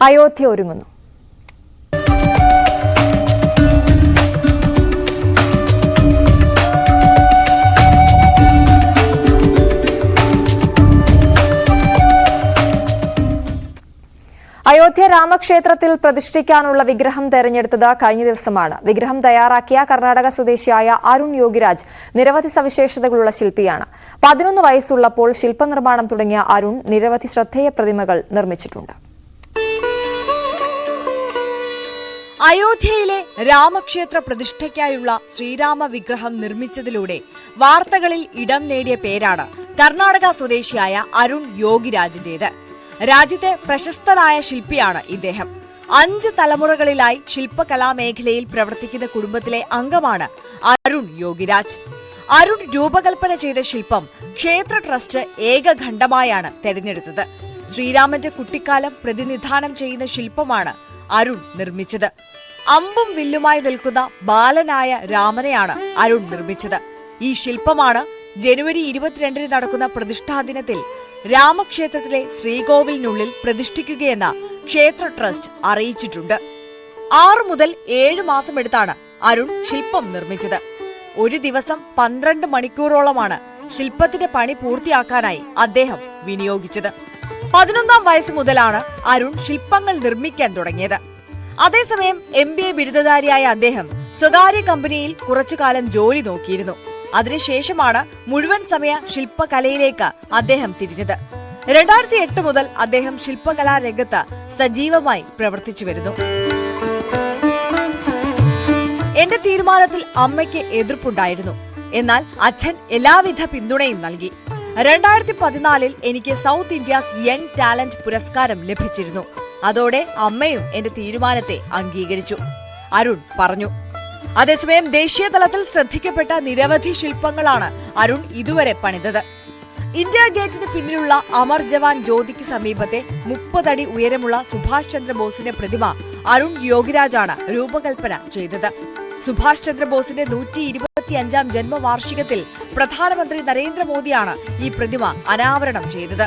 അയോധ്യ ഒരുങ്ങുന്നു. അയോധ്യ രാമക്ഷേത്രത്തിൽ പ്രതിഷ്ഠിക്കാനുള്ള വിഗ്രഹം തെരഞ്ഞെടുത്തത് കഴിഞ്ഞ ദിവസമാണ്. വിഗ്രഹം തയ്യാറാക്കിയ കർണാടക സ്വദേശിയായ അരുൺ യോഗിരാജ് നിരവധി സവിശേഷതകളുള്ള ശില്പിയാണ്. പതിനൊന്ന് വയസ്സുള്ളപ്പോൾ ശില്പനിർമ്മാണം തുടങ്ങിയ അരുൺ നിരവധി ശ്രദ്ധേയ പ്രതിമകൾ നിർമ്മിച്ചിട്ടുണ്ട്. അയോധ്യയിലെ രാമക്ഷേത്ര പ്രതിഷ്ഠയ്ക്കായുള്ള ശ്രീരാമ വിഗ്രഹം നിർമ്മിച്ചതിലൂടെ വാർത്തകളിൽ ഇടം നേടിയ പേരാണ് കർണാടക സ്വദേശിയായ അരുൺ യോഗിരാജിന്റേത്. രാജ്യത്തെ പ്രശസ്തനായ ശില്പിയാണ് ഇദ്ദേഹം. അഞ്ച് തലമുറകളിലായി ശില്പകലാമേഖലയിൽ പ്രവർത്തിക്കുന്ന കുടുംബത്തിലെ അംഗമാണ് അരുൺ യോഗിരാജ്. അരുൺ രൂപകൽപ്പന ചെയ്ത ശില്പം ക്ഷേത്ര ട്രസ്റ്റ് ഏകഖണ്ഡമായാണ് തെരഞ്ഞെടുത്തത്. ശ്രീരാമന്റെ കുട്ടിക്കാലം പ്രതിനിധാനം ചെയ്യുന്ന ശില്പമാണ് അരുൺ നിർമ്മിച്ചത്. അമ്പും വില്ലുമായി നിൽക്കുന്ന ബാലനായ രാമനെയാണ് അരുൺ നിർമ്മിച്ചത്. ഈ ശില്പമാണ് ജനുവരി ഇരുപത്തിരണ്ടിന് നടക്കുന്ന പ്രതിഷ്ഠാ ദിനത്തിൽ രാമക്ഷേത്രത്തിലെ ശ്രീകോവിലിനുള്ളിൽ പ്രതിഷ്ഠിക്കുകയെന്ന് ക്ഷേത്ര ട്രസ്റ്റ് അറിയിച്ചിട്ടുണ്ട്. ആറു മുതൽ ഏഴ് മാസം എടുത്താണ് അരുൺ ശില്പം നിർമ്മിച്ചത്. ഒരു ദിവസം പന്ത്രണ്ട് മണിക്കൂറോളമാണ് ശില്പത്തിന്റെ പണി പൂർത്തിയാക്കാനായി അദ്ദേഹം വിനിയോഗിച്ചത്. പതിനൊന്നാം വയസ്സ് മുതലാണ് അരുൺ ശില്പങ്ങൾ നിർമ്മിക്കാൻ തുടങ്ങിയത്. അതേസമയം എം ബി എ ബിരുദധാരിയായ അദ്ദേഹം സ്വകാര്യ കമ്പനിയിൽ കുറച്ചു കാലം ജോലി നോക്കിയിരുന്നു. അതിനുശേഷമാണ് മുഴുവൻ സമയ ശില്പകലയിലേക്ക് അദ്ദേഹം തിരിഞ്ഞത്. രണ്ടായിരത്തി എട്ട് മുതൽ അദ്ദേഹം ശില്പകലാ രംഗത്ത് സജീവമായി പ്രവർത്തിച്ചു വരുന്നു. എന്റെ തീരുമാനത്തിൽ അമ്മയ്ക്ക് എതിർപ്പുണ്ടായിരുന്നു. എന്നാൽ അച്ഛൻ എല്ലാവിധ പിന്തുണയും നൽകി. രണ്ടായിരത്തി പതിനാലിൽ എനിക്ക് സൗത്ത് ഇന്ത്യാസ് യങ് ടാലന്റ് പുരസ്കാരം ലഭിച്ചിരുന്നു. അതോടെ അമ്മയും എന്റെ തീരുമാനത്തെ അംഗീകരിച്ചു. അരുൺ പറഞ്ഞു അതേസമയം ദേശീയ തലത്തിൽ ശ്രദ്ധിക്കപ്പെട്ട നിരവധി ശില്പങ്ങളാണ് അരുൺ ഇതുവരെ പണിതത്. ഇന്ത്യ ഗേറ്റിന് പിന്നിലുള്ള അമർ ജവാൻ ജ്യോതിക്ക് സമീപത്തെ മുപ്പതടി ഉയരമുള്ള സുഭാഷ് ചന്ദ്രബോസിന്റെ പ്രതിമ അരുൺ യോഗിരാജാണ് രൂപകൽപ്പന ചെയ്തത്. സുഭാഷ് ചന്ദ്രബോസിന്റെ നൂറ്റി ഇരുപത്തിയഞ്ചാം ജന്മവാർഷികത്തിൽ പ്രധാനമന്ത്രി നരേന്ദ്രമോദിയാണ് ഈ പ്രതിമ അനാവരണം ചെയ്തത്.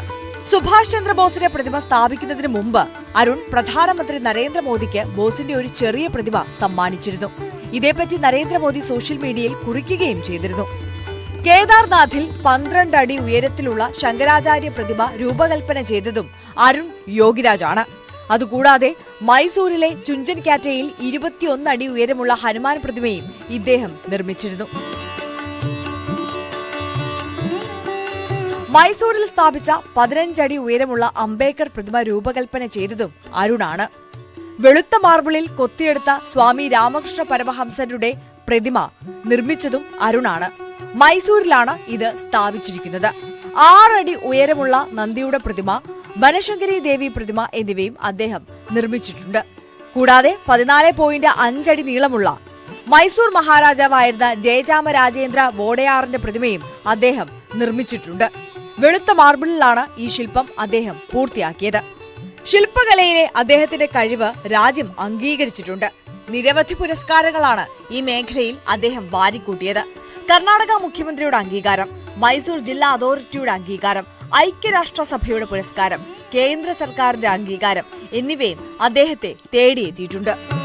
സുഭാഷ് ചന്ദ്രബോസിന്റെ പ്രതിമ സ്ഥാപിക്കുന്നതിന് മുമ്പ് അരുൺ പ്രധാനമന്ത്രി നരേന്ദ്രമോദിക്ക് ബോസിന്റെ ഒരു ചെറിയ പ്രതിമ സമ്മാനിച്ചിരുന്നു. ഇതേപ്പറ്റി നരേന്ദ്രമോദി സോഷ്യൽ മീഡിയയിൽ കുറിക്കുകയും ചെയ്തിരുന്നു. കേദാർനാഥിൽ പന്ത്രണ്ട് അടി ഉയരത്തിലുള്ള ശങ്കരാചാര്യ പ്രതിമ രൂപകൽപ്പന ചെയ്തതും അരുൺ യോഗിരാജാണ്. അതുകൂടാതെ മൈസൂരിലെ ചുഞ്ചൻ കാറ്റയിൽ ഇരുപത്തിയൊന്ന് അടി ഉയരമുള്ള ഹനുമാൻ പ്രതിമയും ഇദ്ദേഹം നിർമ്മിച്ചിരുന്നു. മൈസൂരിൽ സ്ഥാപിച്ച പതിനഞ്ചടി ഉയരമുള്ള അംബേദ്കർ പ്രതിമ രൂപകൽപ്പന ചെയ്തതും അരുണാണ്. വെളുത്ത മാർബിളിൽ കൊത്തിയെടുത്ത സ്വാമി രാമകൃഷ്ണ പരമഹംസരുടെ പ്രതിമ നിർമ്മിച്ചതും അരുണാണ്. മൈസൂരിലാണ് ഇത് സ്ഥാപിച്ചിരിക്കുന്നത്. ആറടി ഉയരമുള്ള നന്ദിയുടെ പ്രതിമ വനശങ്കരി ദേവി പ്രതിമ എന്നിവയും അദ്ദേഹം നിർമ്മിച്ചിട്ടുണ്ട്. കൂടാതെ പതിനാല് പോയിന്റ് അഞ്ചടി നീളമുള്ള മൈസൂർ മഹാരാജാവായിരുന്ന ജയചാമ രാജേന്ദ്ര വോഡയാറിന്റെ പ്രതിമയും അദ്ദേഹം നിർമ്മിച്ചിട്ടുണ്ട്. വെളുത്ത മാർബിളിലാണ് ഈ ശില്പം അദ്ദേഹം പൂർത്തിയാക്കിയത്. ശില്പകലയിലെ അദ്ദേഹത്തിന്റെ കഴിവ് രാജ്യം അംഗീകരിച്ചിട്ടുണ്ട്. നിരവധി പുരസ്കാരങ്ങളാണ് ഈ മേഖലയിൽ അദ്ദേഹം വാരിക്കൂട്ടിയത്. കർണാടക മുഖ്യമന്ത്രിയുടെ അംഗീകാരം മൈസൂർ ജില്ലാ അതോറിറ്റിയുടെ അംഗീകാരം ഐക്യരാഷ്ട്രസഭയുടെ പുരസ്കാരം കേന്ദ്ര സർക്കാരിന്റെ അംഗീകാരം എന്നിവയും അദ്ദേഹത്തെ തേടിയെത്തിയിട്ടുണ്ട്.